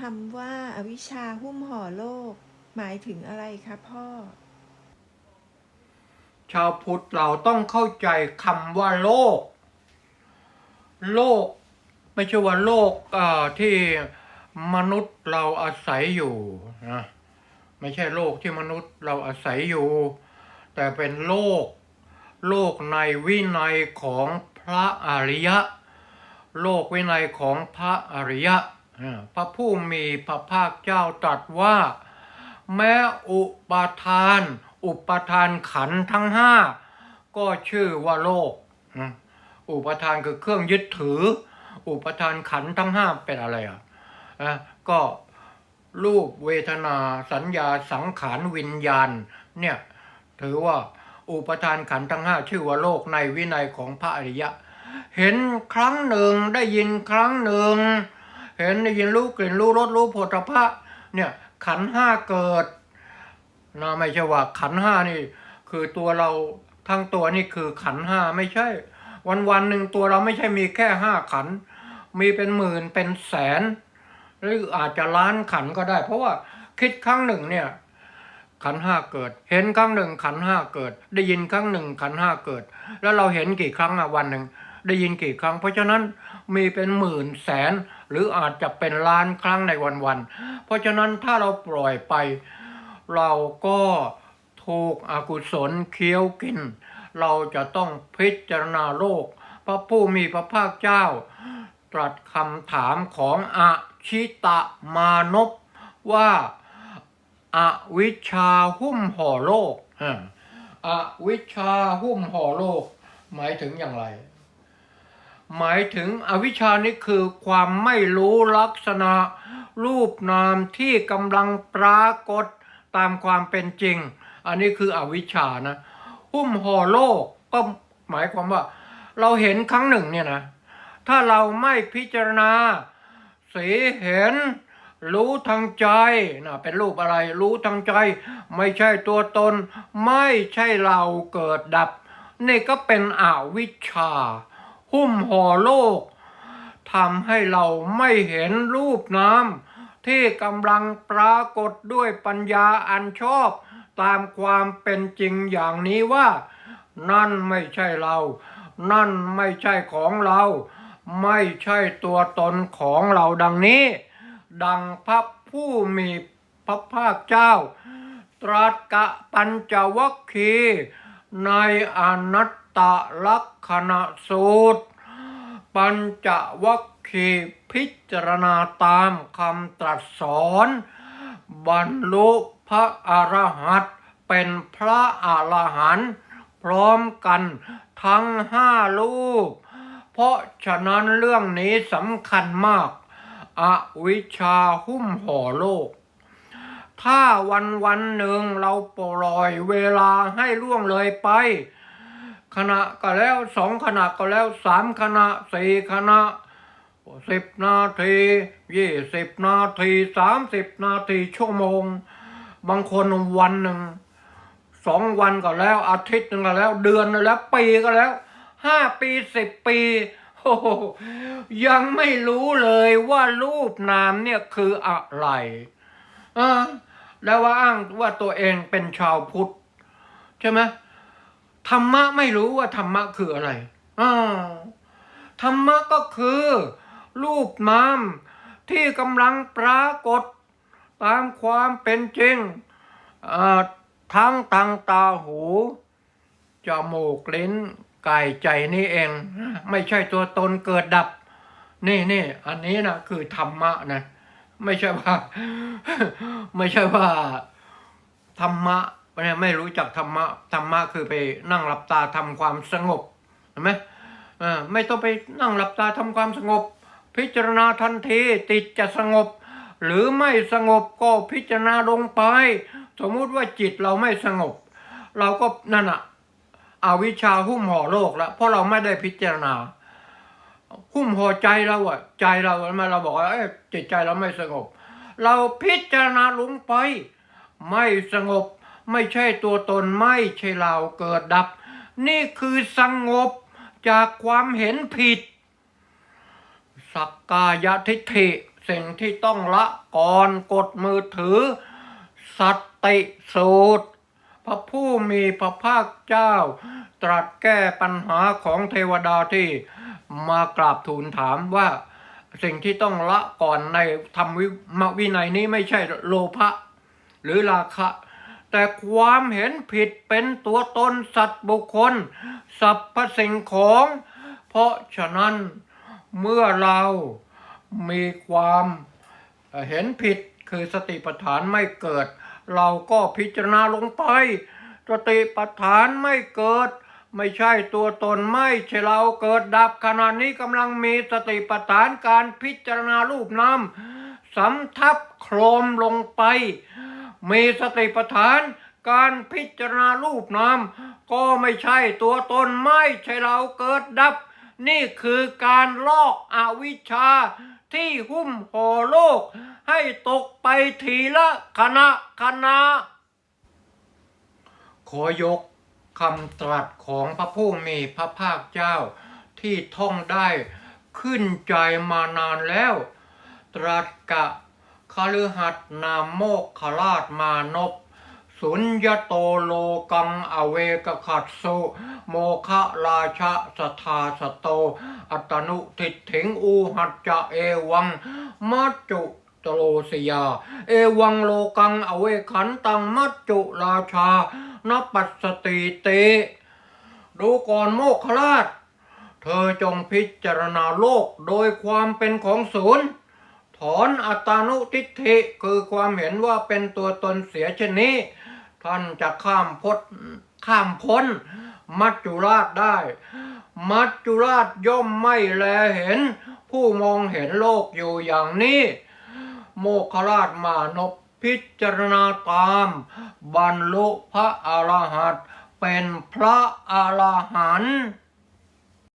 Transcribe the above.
คำว่าอวิชชาหุ้มห่อโลก หมายถึงอะไรคะพ่อ ชาวพุทธเราต้องเข้าใจคำว่าโลก โลก ไม่ใช่ว่าโลกที่มนุษย์เราอาศัยอยู่นะไม่ใช่โลกที่มนุษย์เราอาศัยอยู่ แต่เป็นโลก โลกในวินัยของพระอริยะ โลกวินัยของพระอริยะ พระผู้มีพระภาคเจ้าตรัสว่า แม้อุปาทาน อุปทานขันธ์ทั้งห้าก็ชื่อว่าโลกอืมอุปทานคือเครื่องยึดถือ อุปทานขันธ์ทั้งห้าเป็นอะไรอะอะก็รูปเวทนาสัญญาสังขารวิญญาณเนี่ยถือว่าอุปทานขันธ์ทั้งห้าชื่อว่าโลกในวินัยของพระอริยะ เห็นครั้งหนึ่งได้ยินครั้งหนึ่ง เห็นได้ยินรู้กลิ่นรู้รสรู้ผฏฐัพพะเนี่ยขันห้าเกิดนะไม่ใช่ว่าขันห้านี่ คือตัวเราทั้งตัวนี่คือขันห้าไม่ใช่ วันวันหนึ่งตัวเราไม่ใช่มีแค่ห้าขัน มีเป็นหมื่นเป็นแสน หรืออาจจะล้านขันก็ได้ เพราะว่าคิดครั้งหนึ่งเนี่ยขันห้าเกิด เห็นครั้งหนึ่งขันห้าเกิด ได้ยินครั้งหนึ่งขันห้าเกิด แล้วเราเห็นกี่ครั้งอะวันหนึ่ง ได้ยินกี่ครั้ง เพราะฉะนั้นมีเป็นหมื่นแสน หรืออาจจะเป็นล้านครั้งในวันๆเพราะฉะนั้นถ้าเราปล่อยไป เราก็ถูกอกุศลเคี้ยวกิน เราจะต้องพิจารณาโลก พระผู้มีพระภาคเจ้า ตรัสคำถามของอชิตะมานพว่าอาวิชชาหุ้มห่อโลกอาวิชชาหุ้มห่อโลก หมายถึงอย่างไร หมายถึงอวิชชานี่คือความไม่รู้ลักษณะ รูปนามที่กำลังปรากฏตามความเป็นจริง อันนี้คืออวิชชานะหุ้มห่อโลกก็หมายความว่า เราเห็นครั้งหนึ่งเนี่ยนะ ถ้าเราไม่พิจารณา สีเห็น รู้ทางใจนะเป็นรูปอะไร รู้ทางใจ ไม่ใช่ตัวตน ไม่ใช่เราเกิดดับ นี่ก็เป็นอวิชชา หุ้มห่อโลกทำให้เราไม่เห็นรูปนามที่กำลังปรากฏด้วยปัญญาอันชอบ ตามความเป็นจริงอย่างนี้ว่า นั่นไม่ใช่เรา นั่นไม่ใช่ของเรา ไม่ใช่ตัวตนของเราดังนี้ ดังพระผู้มีพระภาคเจ้า ตรัสกะปัญจวัคคีในอนัต ตลักษณะสูตร ปัญจวัคคีพิจารณาตามคำตรัสสอน บรรลุพระอรหันต์เป็นพระอรหันต์พร้อมกันทั้งห้ารูป เพราะฉะนั้นเรื่องนี้สำคัญมาก อวิชชาหุ้มห่อโลก ถ้าวันวันหนึ่งเราปล่อยเวลาให้ล่วงเลยไป ขณะก็แล้วสองขณะก็แล้วสามขณะสี่ขณะสิบนาทียี่สิบนาทีสามสิบนาทีชั่วโมง บางคนวันหนึ่งสองวันก็แล้ว อาทิตย์หนึ่งก็แล้ว เดือนก็แล้ว ปีก็แล้วห้าปีสิบปีโอ้ยังไม่รู้เลยว่ารูปนามเนี่ยคืออะไรอ่าแล้วว่าอ้างว่าตัวเองเป็นชาวพุทธใช่ไหม ธรรมะไม่รู้ว่าธรรมะคืออะไรอ่าธรรมะก็คือ รูปนามที่กำลังปรากฏ ตามความเป็นจริงอ่าทั้งทางตาหูจมูกลิ้นกายใจนี่เอง ไม่ใช่ตัวตนเกิดดับ นี่นี่อันนี้นะคือธรรมะนะ ไม่ใช่ว่า ไม่ใช่ว่า ธรรมะ เนี่ยไม่รู้จักธรรมะธรรมะคือไปนั่งหลับตาทำความสงบเห็นไหมไม่ต้องไปนั่งหลับตาทำความสงบ พิจารณาทันทีติดจะสงบ หรือไม่สงบก็พิจารณาลงไป สมมุติว่าจิตเราไม่สงบ เราก็นั่นอะอวิชาหุ้มห่อโลกแล้วเพราะเราไม่ได้พิจารณา หุ้มห่อใจเราอะใจเรามาเราบอกว่าเอ้จิตใจเราไม่สงบ เราพิจารณาลงไป ไม่สงบ ไม่ใช่ตัวตนไม่ใช่เราเกิดดับ นี่คือสงบจากความเห็นผิด สักกายทิฏฐิสิ่งที่ต้องละก่อนกดมือถือสติสูตร พระผู้มีพระภาคเจ้า ตรัสแก้ปัญหาของเทวดาที่มากราบทูลถามว่า สิ่งที่ต้องละก่อนในธรรมวินัยนี้ไม่ใช่โลภะหรือราคะ แต่ความเห็นผิดเป็นตัวตนสัตว์บุคคลสรรพสิ่งของ เพราะฉะนั้นเมื่อเรามีความเห็นผิดคือสติปัฏฐานไม่เกิด เราก็พิจารณาลงไป สติปัฏฐานไม่เกิด ไม่ใช่ตัวตนไม่ใช่เราเกิดดับขณะนี้กำลังมีสติปัฏฐานการพิจารณารูปนามสำทับโครมลงไป มีสติปัฏฐาน การพิจารณารูปนามก็ไม่ใช่ตัวตนไม่ใช่เราเกิดดับ นี่คือการลอกอวิชชาที่หุ้มห่อโลก ให้ตกไปทีละคณะคณะ ขอยกคำตรัสของพระผู้มีพระภาคเจ้าที่ท่องได้ขึ้นใจมานานแล้ว ตรัสกะ คฤหัสนามโมกขราชมานพสุญญโตโลกังอเวกขัดสุโมคะราชะสทาสโต อัตนุทิฏฐิงอูหัจจะเอวังมัจจุตโลสยา เอวังโลกังอเวขันตังมัจจุราชานปัสสติเต ดูก่อนโมกขราช เธอจงพิจารณาโลกโดยความเป็นของศูนย์ อนอัตานุทิฏฐิคือความเห็นว่าเป็นตัวตนเสียเช่นนี้ ท่านจะข้ามพดข้ามพ้น มัจจุราชได้ มัจจุราชย่อมไม่แลเห็น ผู้มองเห็นโลกอยู่อย่างนี้ โมคคราชมานพพิจารณาตาม บรรลุพระอรหันต์เป็นพระอรหันต์